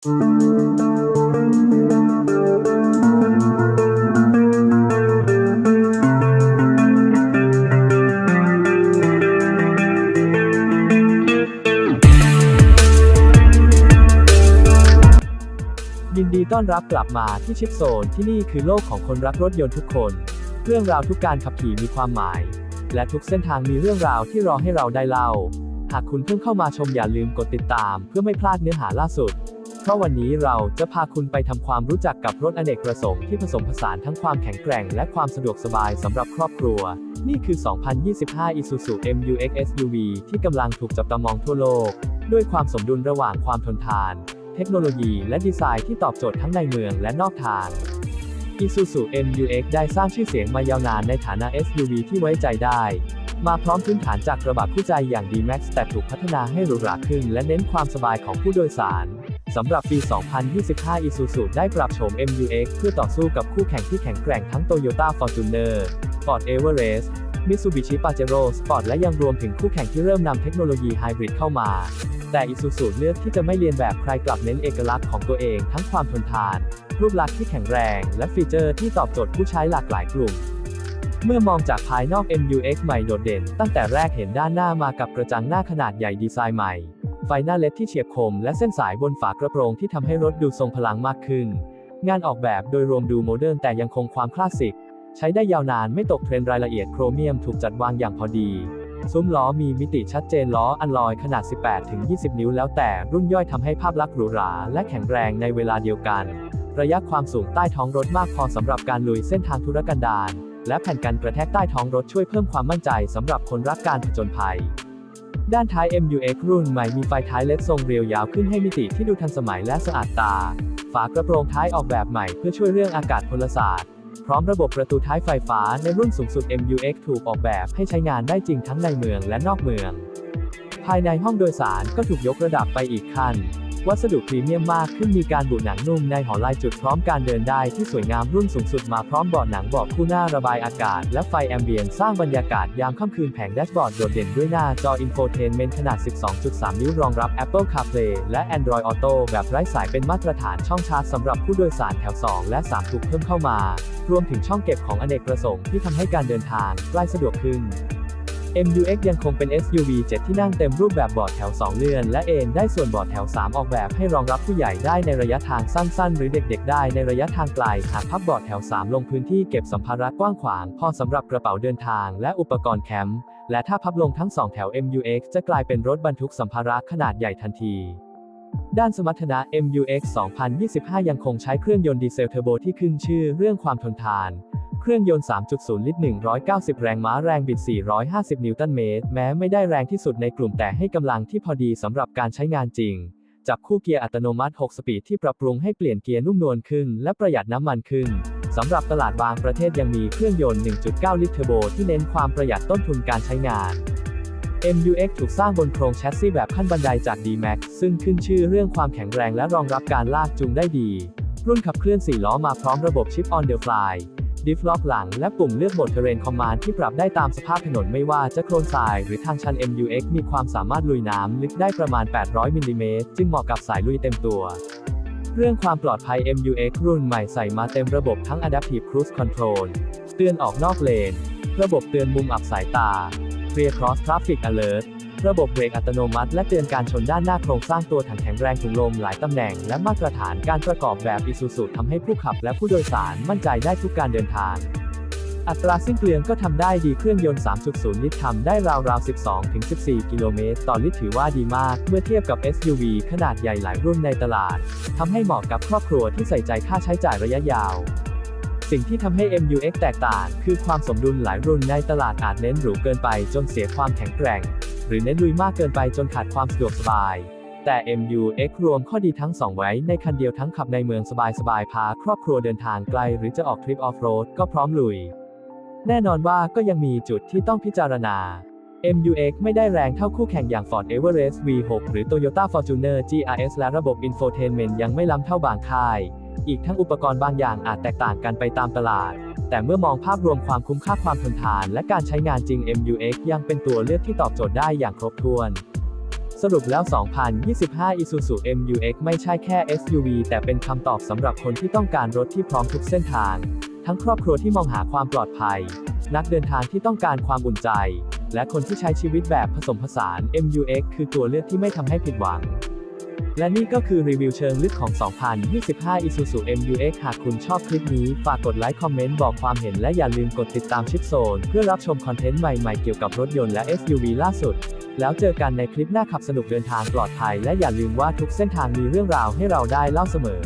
ยินดีต้อนรับกลับมาที่ชิปโซนที่นี่คือโลกของคนรักรถยนต์ทุกคน เรื่องราวทุกการขับขี่มีความหมาย และทุกเส้นทางมีเรื่องราวที่รอให้เราได้เล่า หากคุณเพิ่งเข้ามาชมอย่าลืมกดติดตามเพื่อไม่พลาดเนื้อหาล่าสุด เพราะวันนี้เราจะพาคุณไปทำความรู้จักกับรถอเนกประสงค์ที่ผสมผสานทั้งความแข็งแกร่งและความสะดวกสบายสำหรับครอบครัว นี่คือ 2025 Isuzu MU-X SUV ที่กำลังถูกจับตามองทั่วโลก ด้วยความสมดุลระหว่างความทนทาน เทคโนโลยีและดีไซน์ที่ตอบโจทย์ทั้งในเมืองและนอกทาง Isuzu MU-X ได้สร้างชื่อเสียงมายาวนานในฐานะ SUV ที่ไว้ใจได้ มาพร้อมพื้นฐานจากกระบะคู่ใจอย่าง D-Max แต่ถูกพัฒนาให้หรูหราขึ้น และเน้นความสบายของผู้โดยสาร สำหรับปี 2025 Isuzu ได้ปรับโฉม MU-X เพื่อต่อสู้กับคู่แข่งที่แข็งแกร่งทั้ง Toyota Fortuner Ford Everest Mitsubishi Pajero Sport และยังรวมถึงคู่แข่งที่เริ่มนำเทคโนโลยีไฮบริดเข้ามา แต่ Isuzu เลือกที่จะไม่เลียนแบบใครกลับเน้นเอกลักษณ์ของตัวเองทั้งความทนทาน รูปลักษณ์ที่แข็งแรง และฟีเจอร์ที่ตอบโจทย์ผู้ใช้หลากหลายกลุ่ม เมื่อมองจากภายนอก MU-X ใหม่โดดเด่น ตั้งแต่แรกเห็นด้านหน้ามากับกระจังหน้าขนาดใหญ่ดีไซน์ใหม่ ไฟหน้าเล็ดที่เฉียบคม และเส้นสายบนฝากระโปรงที่ทำให้รถดูทรงพลังมากขึ้น งานออกแบบโดยรวมดูโมเดิร์นแต่ยังคงความคลาสสิก ใช้ได้ยาวนานไม่ตกเทรนรายละเอียดโครเมียมถูกจัดวางอย่างพอดี ซุ้มล้อมีมิติชัดเจนล้ออันลอยขนาด 18-20 นิ้วแล้วแต่รุ่นย่อยทำให้ภาพลักษณ์หรูหราและแข็งแรงในเวลาเดียวกัน ระยะความสูงใต้ท้องรถมากพอสำหรับการลุยเส้นทางธุรกันดารและแผ่นกันกระแทกใต้ท้องรถช่วยเพิ่มความมั่นใจสำหรับคนรักการผจญภัย ด้านท้าย MU-X รุ่นใหม่มีไฟท้ายเลดทรงเรียวยาวขึ้นให้มิติที่ดูทันสมัยและสะอาดตา ฝากระโปรงท้ายออกแบบใหม่เพื่อช่วยเรื่องอากาศพลศาสตร์ พร้อมระบบประตูท้ายไฟฟ้าในรุ่นสูงสุด MU-X ถูกออกแบบให้ใช้งานได้จริงทั้งในเมืองและนอกเมือง ภายในห้องโดยสารก็ถูกยกระดับไปอีกขั้น วัสดุพรีเมียมมากขึ้นมีการบุหนังนุ่มในหอลายจุดพร้อมการเดินได้ที่สวยงามรุ่นสูงสุดมาพร้อมเบาะหนังเบาะคู่หน้าระบายอากาศ และไฟแอมเบียนสร้างบรรยากาศยามค่ำคืนแผงแดชบอร์ดโดดเด่นด้วยหน้าจออินโฟเทนเมนต์ขนาด 12.3 นิ้วรองรับ Apple CarPlay และ Android Auto แบบไร้สายเป็นมาตรฐานช่องชาร์จสำหรับผู้โดยสารแถว 2 และ 3 ถูกเพิ่มเข้ามา รวมถึงช่องเก็บของอเนกประสงค์ที่ทำให้การเดินทางใกล้สะดวกขึ้น MU-X ยังคงเป็น SUV 7 ที่นั่งเต็มรูปแบบบาะแถว 2 เลื่อน และเอนได้ส่วนบาะแถว 3 ออกแบบให้รองรับผู้ใหญ่ได้ในระยะทางสั้น ๆ หรือเด็ก ๆ ได้ในระยะทางไกล หากพับบาะแถว 3 ลงพื้นที่เก็บสัมภาระกว้างขวางพอสำหรับกระเป๋าเดินทางและอุปกรณ์แคมป์ และถ้าพับลงทั้ง 2 แถว MU-X จะกลายเป็นรถบรรทุกสัมภาระขนาดใหญ่ทันทีด้านสมรรถนะ MU-X 2025 ยังคงใช้เครื่องยนต์ดีเซลเทอร์โบที่ขึ้นชื่อเรื่องความทนทาน เครื่องยนต์ 3.0 ลิตร 190 แรงม้าแรงบิด 450 นิวตันเมตร แม้ไม่ได้แรงที่สุดในกลุ่มแต่ให้กำลังที่พอดีสำหรับการใช้งานจริง จับคู่เกียร์อัตโนมัติ 6 สปีดที่ปรับปรุงให้เปลี่ยนเกียร์นุ่มนวลขึ้น และประหยัดน้ำมันขึ้น สำหรับตลาดบางประเทศยังมีเครื่องยนต์ 1.9 ลิตรเทอร์โบที่เน้นความประหยัดต้นทุนการใช้งาน MU-X ถูกสร้างบนโครงแชสซีแบบขั้นบันไดจาก D-Max ซึ่งขึ้นชื่อเรื่องความแข็งแรงและรองรับการลากจูงได้ดี รุ่นขับเคลื่อน 4 ล้อมาพร้อมระบบ Chip on the Fly ดิฟล็อกหลัง และปุ่มเลือกโหมด Terrain Command ที่ปรับได้ตามสภาพถนนไม่ว่าจะโคลนทราย หรือทางชัน MU-X มีความสามารถลุยน้ำลึกได้ประมาณ 800มิลลิเมตรจึงเหมาะกับสายลุยเต็มตัวเรื่องความปลอดภัย MU-X รุ่นใหม่ใส่มาเต็มระบบทั้ง Adaptive Cruise Control เตือนออกนอกเลน ระบบเตือนมุมอับสายตา Rear Cross Traffic Alert ระบบเบรกอัตโนมัติและเตือนการชนด้านหน้าโครงสร้างตัวถังแข็งแรงถุงลมหลายตำแหน่ง และมาตรฐานการประกอบแบบ Isuzu ทำให้ผู้ขับและผู้โดยสารมั่นใจได้ทุกการเดินทาง อัตราสิ้นเปลืองก็ทำได้ดีเครื่องยนต์ 3.0 ลิตรทำได้ราวๆ 12-14 กิโลเมตรต่อลิตรถือว่าดีมาก เมื่อเทียบกับ SUV ขนาดใหญ่หลายรุ่นในตลาดทำให้เหมาะกับครอบครัวที่ใส่ใจค่าใช้จ่ายระยะยาวสิ่งที่ทำให้ MU-X แตกต่าง คือความสมดุลหลายรุ่นในตลาดอาจเน้นหรูเกินไปจนเสียความแข็งแกร่ง หรือเน้นลุยมากเกินไปจนขาดความสะดวกสบาย แต่ MU-X รวมข้อดีทั้งสองไว้ในคันเดียวทั้งขับในเมืองสบายๆพาครอบครัวเดินทางไกล หรือจะออกทริปออฟโรดก็พร้อมลุย แน่นอนว่าก็ยังมีจุดที่ต้องพิจารณา MU-X ไม่ได้แรงเท่าคู่แข่งอย่าง Ford Everest V6 หรือ Toyota Fortuner GRS และระบบ Infotainment ยังไม่ล้ำเท่าบางค่าย อีกทั้งอุปกรณ์บางอย่างอาจแตกต่างกันไปตามตลาด แต่เมื่อมองภาพรวมความคุ้มค่าความทนทาน และการใช้งานจริง MU-X ยังเป็นตัวเลือกที่ตอบโจทย์ได้อย่างครบถ้วน สรุปแล้ว 2025 Isuzu MU-X ไม่ใช่แค่ SUV แต่เป็นคำตอบสำหรับคนที่ต้องการรถที่พร้อมทุกเส้นทาง ทั้งครอบครัวที่มองหาความปลอดภัย นักเดินทางที่ต้องการความอุ่นใจ และคนที่ใช้ชีวิตแบบผสมผสาน MU-X คือตัวเลือกที่ไม่ทำให้ผิดหวัง และนี่ก็คือรีวิวเชิงลึกของ 2025 Isuzu MU-X หากคุณชอบคลิปนี้ ฝากกดไลค์คอมเมนต์บอกความเห็นและอย่าลืมกดติดตามชิปโซน เพื่อรับชมคอนเทนต์ใหม่ๆเกี่ยวกับรถยนต์และ SUV ล่าสุด แล้วเจอกันในคลิปหน้าขับสนุกเดินทางปลอดภัย และอย่าลืมว่าทุกเส้นทางมีเรื่องราวให้เราได้เล่าเสมอ